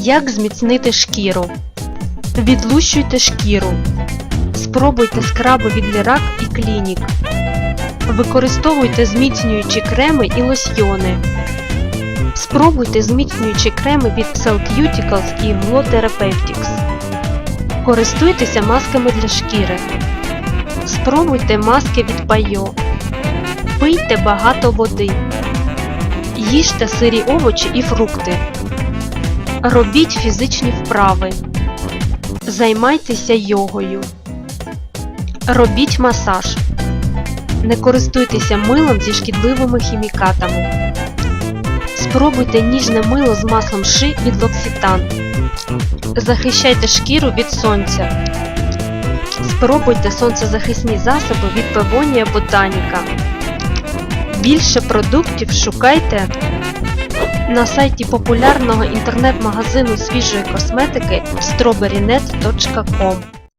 Як зміцнити шкіру? Відлущуйте шкіру. Спробуйте скраби від Лірак і Клінік. Використовуйте зміцнюючі креми і лосьйони. Спробуйте зміцнюючі креми від Cellcuticals і Glow Therapeutics. Користуйтеся масками для шкіри. Спробуйте маски від Байо. Пийте багато води. Їжте сирі овочі і фрукти. Робіть фізичні вправи. Займайтеся йогою. Робіть масаж. Не користуйтеся милом зі шкідливими хімікатами. Спробуйте ніжне мило з маслом ши від Локситан. Захищайте шкіру від сонця. Спробуйте сонцезахисні засоби від Певонія Ботаніка. Більше продуктів шукайте на сайті популярного інтернет-магазину свіжої косметики strawberrynet.com